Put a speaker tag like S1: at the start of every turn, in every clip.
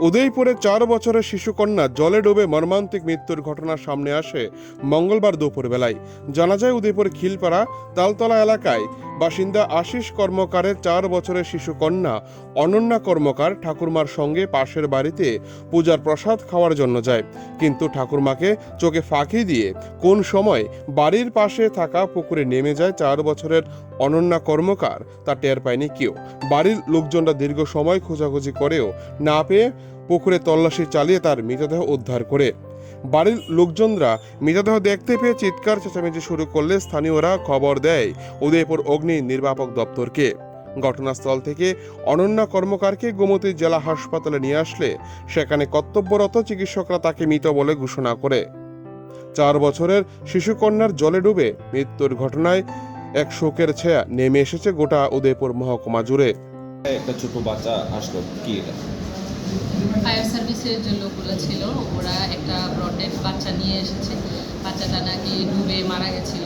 S1: উদয়পুরে চার বছরের শিশুকন্যা জলে ডুবে মর্মান্তিক মৃত্যুর ঘটনা সামনে আসে মঙ্গলবার দুপুরবেলায়। জানা যায়, উদয়পুর খিলপাড়া, তালতলা এলাকায় বাসিন্দা আশিস কর্মকারের চার বছরের শিশুকন্যা অনন্যা কর্মকার ঠাকুরমার সঙ্গে পাশের বাড়িতে পূজার প্রসাদ খাওয়ার জন্য যায়। কিন্তু ঠাকুরমাকে চোখে ফাঁকি দিয়ে কোন সময় বাড়ির পাশে থাকা পুকুরে নেমে যায় চার বছরের অনন্যা কর্মকার, তা টের পায়নি কেউ। বাড়ির লোকজনরা দীর্ঘ সময় খোঁজাখুঁজি করেও না পেয়ে পুকুরে তল্লাশি চালিয়ে তার মৃতদেহ উদ্ধার করে। বাড়ির লোকজনরা মৃতদেহ দেখতে পেয়ে চিৎকার চেঁচামেচি শুরু করলে স্থানীয়রা খবর দেয় উদয়পুর অগ্নি নির্বাপক দপ্তরকে। ঘটনাস্থল থেকে অনন্যা কর্মকারকে গোমতী জেলা হাসপাতালে নিয়ে আসলে সেখানে কর্তব্যরত চিকিৎসকরা তাকে মৃত বলে ঘোষণা করে। চার বছরের শিশুকন্যার জলে ডুবে মৃত্যুর ঘটনায় এক শোকের ছায়া নেমে এসেছে গোটা উদয়পুর মহকুমা জুড়ে।
S2: একটা ছোট বাচ্চা আসলো, কি এটা?
S3: ফায়ার সার্ভিসের যে লোকগুলো ছিল ওরা একটা ব্রডেড বাচ্চা নিয়ে এসেছে। বাচ্চাটা নাকি ডুবে মারা গেছিল।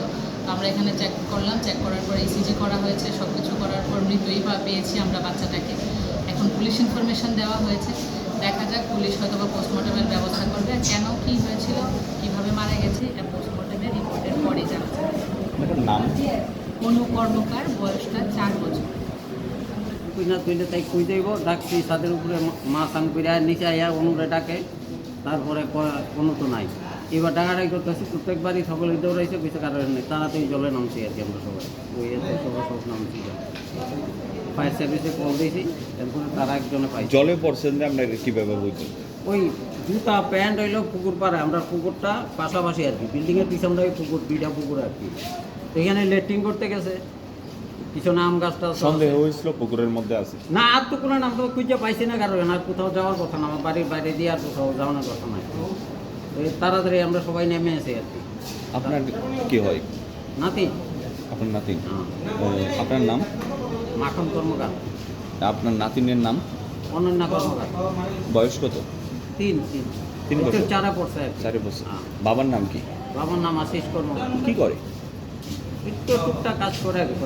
S3: আমরা এখানে চেক করলাম চেক করার পর ইসিজি করা হয়েছে সব কিছু করার পর মৃতই পা পেয়েছি আমরা বাচ্চাটাকে। এখন পুলিশ ইনফরমেশন দেওয়া হয়েছে। দেখা যাক পুলিশ হয়তো বা পোস্টমর্টমের ব্যবস্থা করবে। কেন কি হয়েছিল কীভাবে মারা গেছে এটা পোস্টমর্টমের রিপোর্টের পরে জানা যাবে।
S2: এটার
S3: কোনো কর্মকার বয়সটা চার বছর।
S4: কই না তুইলে তাই কই যাইব ডাকছি ছাদের উপরে মা সাং করে নিচে আইয়া অনুরে ডাকে তারপরে কোনো তো নাই। এবার ডাকাডাকি করতেছি প্রত্যেকবারই সকলে দৌড়াইছে কিছু কারণ নেই। তাড়াতাড়ি জলে নামছি আর কি আমরা সবাই। ওই সবাই সব নামছি। ফায়ার সার্ভিসে কল দিয়েছি তারপরে তারা একজনে পাইছে।
S2: জলে পড়ছেন যে আপনাকে কীভাবে বুঝছেন
S4: ওই জুতা প্যান্ট হইল পুকুর পাড়ে আমরা পুকুরটা পাশাপাশি আর কি। বিল্ডিংয়ের পিছনে পুকুর দুইটা পুকুর আর কি। তো এখানে লেট্রিন করতে গেছে। পিছনে আম গাছটা
S2: সন্দেহ হয়েছিল পুকুরের মধ্যে আছে।
S4: না আর তো কোনো নাম তো খুঁজে পাইছি না কারণ আর কোথাও যাওয়ার কথা না আমার বাড়ির বাইরে দিয়ে আর কোথাও যাওয়ানোর কথা তো তাড়াতাড়ি আমরা সবাই নেমে এসে আর কি।
S2: আপনার কি হয়?
S4: নাতি।
S2: আপনার নাতিন
S4: হ্যাঁ,
S2: আপনার নাম?
S4: মাখন কর্মকার।
S2: আপনার নাতিনের নাম?
S4: অনন্যা কর্মকার।
S2: বয়স কত?
S4: তিন তিন।
S2: তিন বছর?
S4: চারা পড়ছে
S2: চারি বছর।
S4: হ্যাঁ।
S2: বাবার নাম কি?
S4: বাবার নাম আশিস কর্মকার।
S2: কি করে?
S4: একটু টুকটাক কাজ করে আর কি